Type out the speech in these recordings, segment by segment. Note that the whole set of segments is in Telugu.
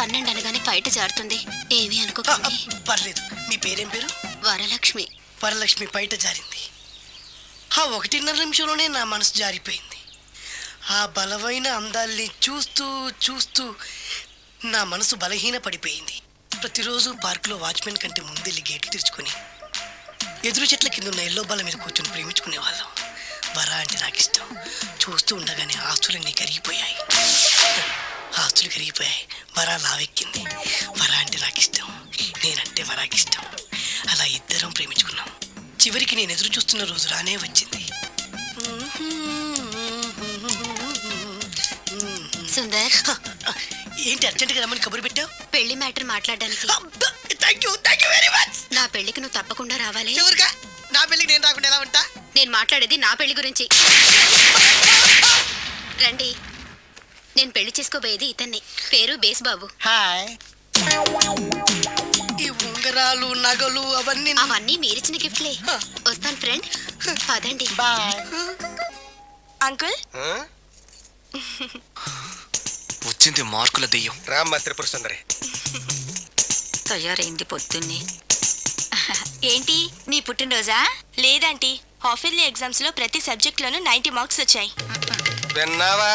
పన్నెండు అనగానే బయట జారుతుంది. ఏమీ అనుకోకండి. పర్లేదు. మీ పేరేం పేరు? వరలక్ష్మి. వరలక్ష్మి బయట జారింది. ఆ ఒకటిన్నర నిమిషంలోనే నా మనసు జారిపోయింది. ఆ బలమైన అందాల్ని చూస్తూ చూస్తూ నా మనసు బలహీన పడిపోయింది ప్రతిరోజు పార్కులో వాచ్మెన్ కంటే ముందెళ్ళి గేట్లు తెరుచుకొని ఎదురు చెట్ల కింద ఉన్న ఎల్లో బల్ల మీద కూర్చొని ప్రేమించుకునే వాళ్ళం వర అంటే నాకు ఇష్టం చూస్తూ ఉండగానే ఆస్తులన్నీ కరిగిపోయాయి. ఆస్తులు కరిగిపోయాయి. వర లావెక్కింది. వర అంటే నాకు ఇష్టం నేనంటే వరాకి ఇష్టం అలా ఇద్దరం ప్రేమించుకున్నాం. చివరికి నేను ఎదురు చూస్తున్న రోజు రానే వచ్చింది. సుందర్. ఏంటి అర్జెంటుగా రమ్మని కబురు పెట్టావు? పెళ్ళి మ్యాటర్ మాట్లాడడానికి. Thank you thank you very much నా పెళ్ళికి నువ్వు తప్పకుండా రావాలి. ఎవరుగా నా పెళ్ళికి నేను రాకుండా ఎలా ఉంటా? నేను మాట్లాడేది నా పెళ్ళి గురించి. రండి. నేను పెళ్ళి చేసుకోబోయేది ఇతన్ని. పేరు బేస్బాబు హాయ్. ఈ ఉంగరాలు నగలు అవన్నీ అవన్నీ మీరిచ్చిన గిఫ్ట్లే. వస్తాను ఫ్రెండ్. పదండి. బాయ్. అంకుల్? వచ్చింది మార్కుల దెయ్యం. రామ్మ త్రిపుర సుందరి తయారైంది పొద్దున్నే. ఏంటి? నీ పుట్టినరోజా? లేదంటీ. హాఫ్ ఇయర్లీ ఎగ్జామ్స్లో ప్రతి సబ్జెక్ట్ లోనూ నైన్టీ మార్క్స్ వచ్చాయి. విన్నావా?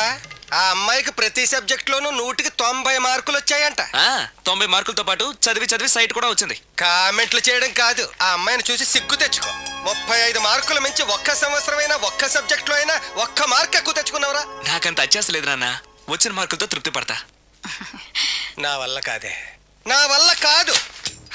ఆ అమ్మాయికి ప్రతి సబ్జెక్ట్ లోనూ నూటికి తొంభై మార్కులు వచ్చాయంట. ఆ, తొంభై మార్కులతో పాటు చదివి చదివి సైట్ కూడా వచ్చింది. కామెంట్లు చేయడం కాదు ఆ అమ్మాయిని చూసి సిగ్గు తెచ్చుకో. ముప్పై ఐదు మార్కులు మించి ఒక్క సంవత్సరమైనా ఒక్క సబ్జెక్ట్లో అయినా ఒక్క మార్క్ ఎక్కువ తెచ్చుకున్నావురా. నాకంత అత్యాస లేదు నాన్న. వచ్చిన మార్కులతో తృప్తి పడతా. నా వల్ల కాదే. నా వల్ల కాదు.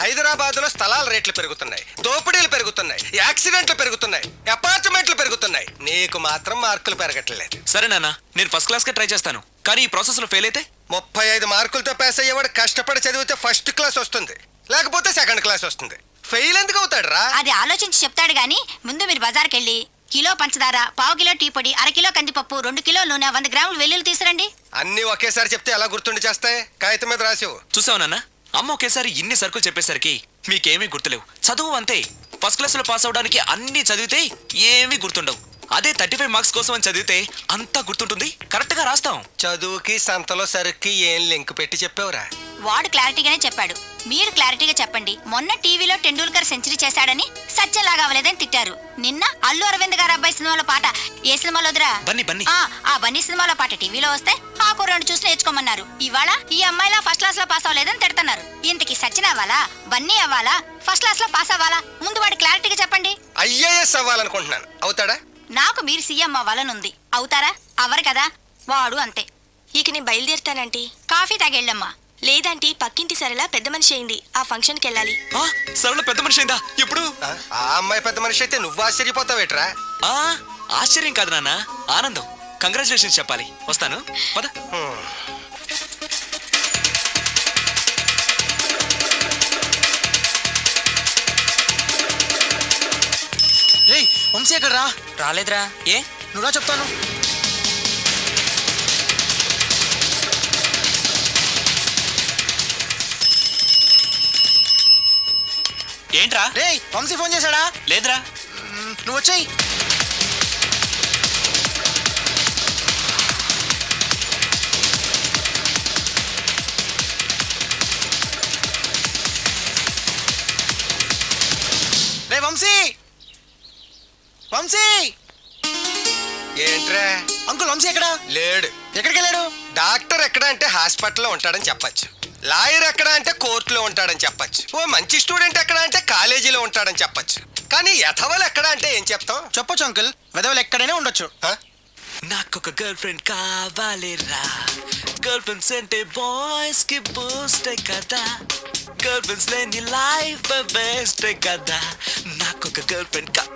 హైదరాబాద్లో స్థలాల రేట్లు పెరుగుతున్నాయి దోపిడీలు పెరుగుతున్నాయి యాక్సిడెంట్లు పెరుగుతున్నాయి అపార్ట్మెంట్లు పెరుగుతున్నాయి. నీకు మాత్రం మార్కులు పెరగట్లేదు. సరే నాన్న నేను ఫస్ట్ క్లాస్ కే ట్రై చేస్తాను. కానీ ఈ ప్రాసెస్లో ఫెయిల్ అయితే? ముప్పై ఐదు మార్కులతో పాస్ అయ్యేవాడు కష్టపడి చదివితే ఫస్ట్ క్లాస్ వస్తుంది. లేకపోతే సెకండ్ క్లాస్ వస్తుంది. ఫెయిల్ ఎందుకు అవుతాడు రా అది ఆలోచించి చెప్తాడు గాని ముందు మీరు బజార్కి వెళ్ళి కిలో పంచదార పావు కిలో టీ పొడి అర కిలో కందిపప్పు రెండు కిలో నూనె వంద గ్రాములు వెల్లుల్లి తీసురండి. అన్ని ఒకేసారి చెప్తే ఎలా గుర్తుండి చేస్తాయి? కాగితం మీద రాసివు చూసావు నాన్న? అమ్మ ఒకేసారి ఇన్ని సరుకులు చెప్పేసరికి మీకేమీ గుర్తులేవు. చదువు అంతే. ఫస్ట్ క్లాస్లో పాస్ అవడానికి అన్ని చదివితే ఏమీ గుర్తుండవు. అదే థర్టీ ఫైవ్ మార్క్స్ కోసం అని చదివితే అంతా గుర్తుంటుంది. కరెక్ట్గా రాస్తాం. చదువుకి సంతలో సరుక్కి ఏం లింక్ పెట్టి చెప్పావురా? వాడు క్లారిటీగానే చెప్పాడు. మీరు క్లారిటీగా చెప్పండి. మొన్న టీవీలో టెండూల్కర్ సెంచరీ చేశాడని సత్యలాగా అవ్వలేదని తిట్టారు. నిన్న అల్లు అరవింద్ గారు అబ్బాయి సినిమాలో పాట ఏ సినిమాలో వదిరా బన్నీ, బన్నీ. ఆ, ఆ బన్నీ సినిమాలో పాట టీవీలో వస్తే ఆ కుర్రాడు చూసి నేర్చుకోమన్నారు. ఇవాళ ఈ అమ్మాయిలా ఫస్ట్ క్లాస్లో పాస్ అవ్వలేదని తిడుతున్నారు. ఇంతకి సచిన్ అవ్వాలా? బన్నీ అవ్వాలా? ఫస్ట్ క్లాస్లో పాస్ అవ్వాలా? ముందు వాడు క్లారిటీగా చెప్పండి. ఐఏఎస్ అవ్వాలనుకుంటున్నాను. అవుతాడా? నాకు మీరు సీఎం అవ్వాలనుంది అవుతారా? అవ్వరు కదా? వాడు అంతే. ఇక నేను బయలుదేరుతానంటీ. కాఫీ తాగెళ్ళమ్మా. లేదంటీ పక్కింటి సరళ పెద్ద మనిషి అయింది. ఆ ఫంక్షన్కి వెళ్ళాలి ఆ, సరళ పెద్ద మనిషి అయిందా? ఎప్పుడు? ఆ? ఆ అమ్మాయి పెద్ద మనిషి అయితే నువ్వు ఆశ్చర్యపోతావేట్రా? ఆ ఆశ్చర్యం కాదు నాన్న. ఆనందం. కంగ్రాచులేషన్స్ చెప్పాలి. వస్తాను. పద. వంశీ ఎక్కడ రా రాలేదురా. ఏ? నువ్వురా చెప్తాను. ఏంట్రా? రేయ్ వంశీ ఫోన్ చేశాడా? లేదురా. నువ్వు వచ్చేయ్. రే వంశీ! వంశీ! ఏంట్రా? అంకుల్ వంశీ ఎక్కడా? లేడు. ఎక్కడికి వెళ్ళాడు డాక్టర్ ఎక్కడ అంటే హాస్పిటల్లో ఉంటాడని చెప్పచ్చు. లాయర్ ఎక్కడ అంటే కోర్టులో ఉంటాడని చెప్పచ్చు. ఓ మంచి స్టూడెంట్ ఎక్కడ అంటే కాలేజీలో ఉంటాడని చెప్పచ్చు. కానీ యథవలు ఎక్కడ అంటే ఏం చెప్తాం? చెప్పొచ్చు అంకుల్. వెదవలు ఎక్కడైనా ఉండొచ్చు. ఆ? నాకొక గర్ల్ ఫ్రెండ్ కావాలిరా? గర్ల్ ఫ్రెండ్స్ అంటే బాయ్స్కి బూస్ట్ కదా? గర్ల్ ఫ్రెండ్స్ లేని లైఫ్ బెస్ట్ కదా? నాకొక గర్ల్ ఫ్రెండ్ కా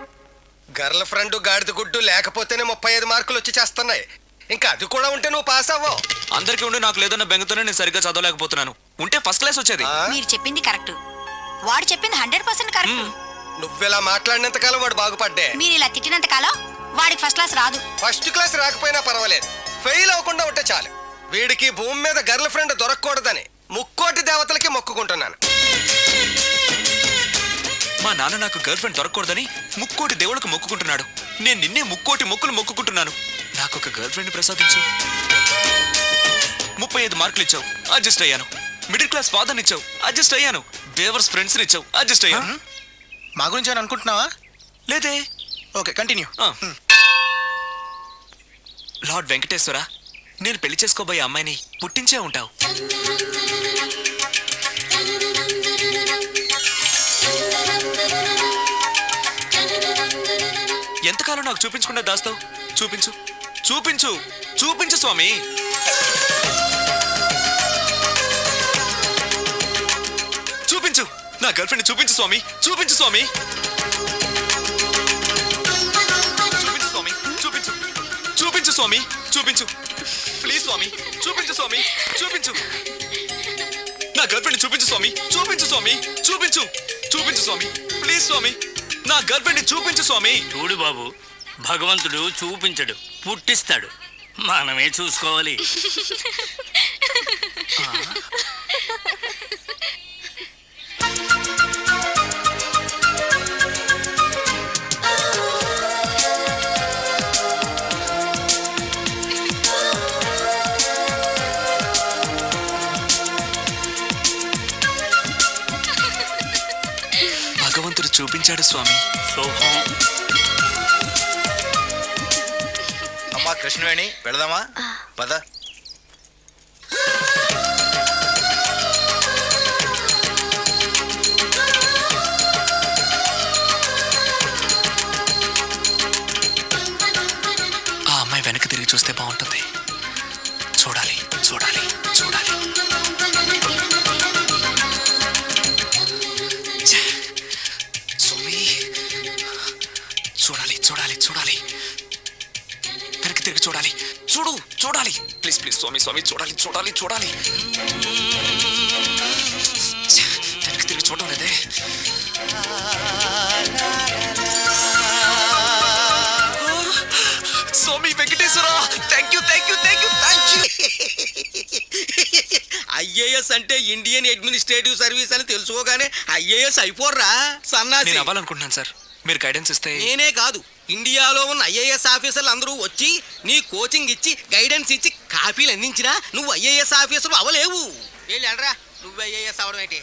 గర్ల్ ఫ్రెండ్ గాడిద గుడ్డు లేకపోతేనే ముప్పై ఐదు మార్కులు వచ్చి చేస్తున్నాయి. ఇంకా అది కూడా ఉంటే నువ్వు పాస్ అవ్వవు. అందరికీ ఉండి నాకు లేదన్న బెంగతోనే నేను సరిగ్గా చదవలేకపోతున్నాను. ఉంటే ఫస్ట్ క్లాస్ వచ్చేది? మీరు చెప్పింది కరెక్ట్ వాడు చెప్పింది హండ్రెడ్ పర్సెంట్ కరెక్ట్ నువ్విలా మాట్లాడినంత కాలం వాడు బాగుపడ్డే. మీరు ఇలా తిట్టినంత కాలం వాడికి ఫస్ట్ క్లాస్ రాదు. ఫస్ట్ క్లాస్ రాకపోయినా పర్వాలేదు. ఫెయిల్ అవ్వకుండా ఉంటే చాలు. వీడికి భూమి మీద గర్ల్ ఫ్రెండ్ దొరకకూడదని ముక్కోటి దేవతలకి మొక్కుకుంటున్నాను. మా నాన్న నాకు గర్ల్ ఫ్రెండ్ దొరకకూడదని ముక్కోటి దేవుళ్ళకు మొక్కుకుంటున్నాడు. నేను నిన్నే ముక్కోటి మొక్కులు మొక్కుకుంటున్నాను. నాకు ఒక గర్ల్ ఫ్రెండ్ ప్రసాదించు. ముప్పై ఐదు మార్కులు ఇచ్చావు అడ్జస్ట్ అయ్యాను. మిడిల్ క్లాస్ ఫాదర్ ఇచ్చావు అడ్జస్ట్ అయ్యాను. బేవర్స్ ఫ్రెండ్స్ ఇచ్చావు అడ్జస్ట్ అయ్యాను. మా గురించి అని అనుకుంటున్నావా? లేదే. Okay continue. లార్డ్ వెంకటేశ్వర నేను పెళ్ళి చేసుకోబోయే అమ్మాయిని పుట్టించే ఉంటావు. ఎంతకాలం నాకు చూపించకుండా దాస్తావు? చూపించు. చూపించు చూపించు స్వామి చూపించు నా గర్ల్ ఫ్రెండ్ చూపించు స్వామి చూపించు స్వామి చూపించు స్వామి చూపించు చూపించు స్వామి చూపించు ప్లీజ్ స్వామి చూపించు స్వామి చూపించు నా గర్ల్ ఫ్రెండ్ చూపించు స్వామి చూపించు స్వామి చూపించు చూపించు స్వామి ప్లీజ్ స్వామి నా గర్ల్ ఫ్రెండ్ చూపించు స్వామి చూడు బాబు భగవంతుడు చూపించడు పుట్టిస్తాడు. మనమే చూసుకోవాలి. భగవంతుడు చూపించాడు స్వామి. శుభం. కృష్ణవేణి వెళదామా? పద. తిరిగి చూడాలి. చూడు చూడాలి. ప్లీజ్ ప్లీజ్ స్వామి స్వామి చూడాలి చూడాలి చూడాలి! వెనక్కి తిరిగి చూడడం లేదే. Swami Venkateswara thank you thank you thank you thank you IAS అంటే ఇండియన్ అడ్మినిస్ట్రేటివ్ సర్వీస్ అని తెలుసుకోగానే ఐఏఎస్ అయిపోర్రా సన్నాసి. నేను అవ్వాలనుకుంటున్నాను సార్. మీరు గైడెన్స్ ఇస్తే నేనే కాదు ఇండియాలో ఉన్న ఐఏఎస్ ఆఫీసర్లు అందరూ వచ్చి నీ కోచింగ్ ఇచ్చి గైడెన్స్ ఇచ్చి కాపీలు అందించినా నువ్వు ఐఏఎస్ ఆఫీసర్ అవ్వలేవు. వెళ్ళరా నువ్వు ఐఏఎస్ అవడం ఏంటి?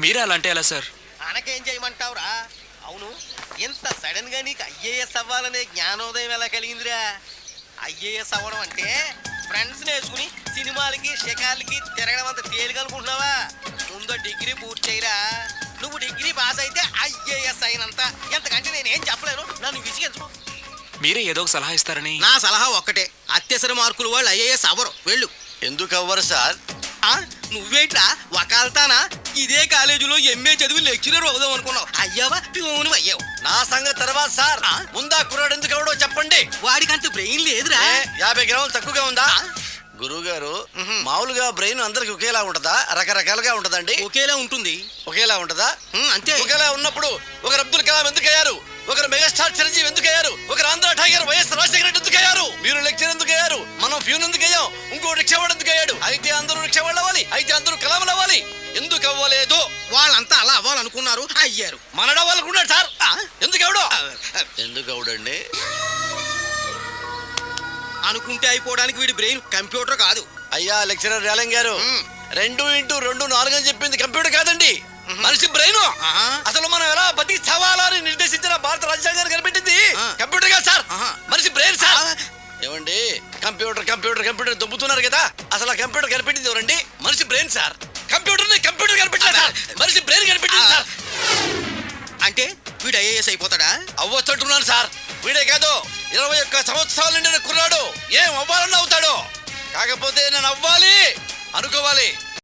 మీరే అలా అంటే ఎలా సార్? అనకేం చేయమంటావురా? అవును ఇంత సడన్గా నీకు ఐఏఎస్ అవ్వాలనే జ్ఞానోదయం ఎలా కలిగిందిరా? ఐఏఎస్ అవ్వడం అంటే ఫ్రెండ్స్ నేర్చుకుని సినిమాలకి షికార్లకి తిరగడం అంత తేలిక అనుకుంటున్నావా? ముందు డిగ్రీ పూర్తి చేయరా. నువ్వు డిగ్రీ పాస్ అయితే ఐఏఎస్ అయినంత. ఎంతకంటే నేనేం చెప్పలేను. నన్ను విసిగించు. మీరే ఏదో ఒక సలహా ఇస్తారని. నా సలహా ఒక్కటే. అత్యవసర మార్కులు వాళ్ళు ఐఏఎస్ అవ్వరు. వెళ్ళు. ఎందుకు అవ్వరు సార్? ఆ, నువ్వేంట్రా? వకాల్తానా? ఇదే కాలేజీలో ఎంఏ చదివి లెక్చరర్ అవుదాం అనుకున్నావు. అయ్యావా? ట్యూన్ అయ్యావు. నా సంగతి తర్వాత సార్? ముందా కుర్రాడు ఎందుకు ఎవడో చెప్పండి. వాడికంత బ్రెయిన్ లేదురా. ఏ, యాభై గ్రాములు తక్కువగా ఉందా? గురువు గారు మామూలుగా బ్రెయిన్ అందరికి ఒకేలా ఉంటదా? రకరకాలుగా ఉంటదండి? ఒకేలా ఉంటుంది. ఒకేలా ఉంటదా? అంతే. ఒకేలా ఉన్నప్పుడు ఒకరు అబ్దుల్ కలాం ఎందుకు అయ్యారు ఒకరు మెగాస్టార్ చిరంజీవి ఎందుకు అయ్యారు ఒకరు ఆంధ్ర టైగర్ వైఎస్ రాజశేఖర రెడ్డి ఎందుకు అయ్యారు మీరు లెక్చర్ ఎందుకు అయ్యారు మనం ఫ్యూన్ ఎందుకు అయ్యాం ఇంకో రిక్షావాడు ఎందుకు అయ్యాడు అయితే అందరూ రిక్షావాళ్ళు అవ్వాలి. అయితే అందరూ కలాములు అవ్వాలి. ఎందుకు అవ్వలేదు? వాళ్ళంతా అలా అవ్వాలనుకున్నారు అయ్యారు. మనడు అవ్వాలనుకున్నాడు సార్? ఎందుకు ఎవడో? ఎందుకు అవుడండి అనుకుంటే అయిపోవడానికి వీడి బ్రెయిన్ కంప్యూటర్ కాదు. అయ్యా లెక్చరర్ రేలం గారు. రెండు ఇంటూ రెండు నాలుగు అని చెప్పింది కంప్యూటర్ కాదండి. మనిషి బ్రెయిన్. అసలు మనం ఎలా బతికి చవాలని నిర్దేశించిన భారత రాజ్యాంగాన్ని కనిపెట్టింది. కంప్యూటర్ కాదు సార్. మనిషి బ్రెయిన్ సార్. ఏమండి కంప్యూటర్ కంప్యూటర్ కంప్యూటర్ దొబ్బుతున్నారు కదా. అసలు ఆ కంప్యూటర్ కనిపెట్టింది ఎవరండి? మనిషి బ్రెయిన్ సార్. కంప్యూటర్ని కంప్యూటర్ కనిపెట్టారు సార్. మనిషి బ్రెయిన్ కనిపెట్టింది సార్. అంటే వీడు ఐఏఎస్ అయిపోతాడా? అవ్వచ్చుంటున్నాను సార్. వీడే కాదు ఇరవై ఒక్క సంవత్సరాలు నుండి కుర్రాడు. ఏం అవ్వాలని అవుతాడు కాకపోతే నేను అవ్వాలి అనుకోవాలి.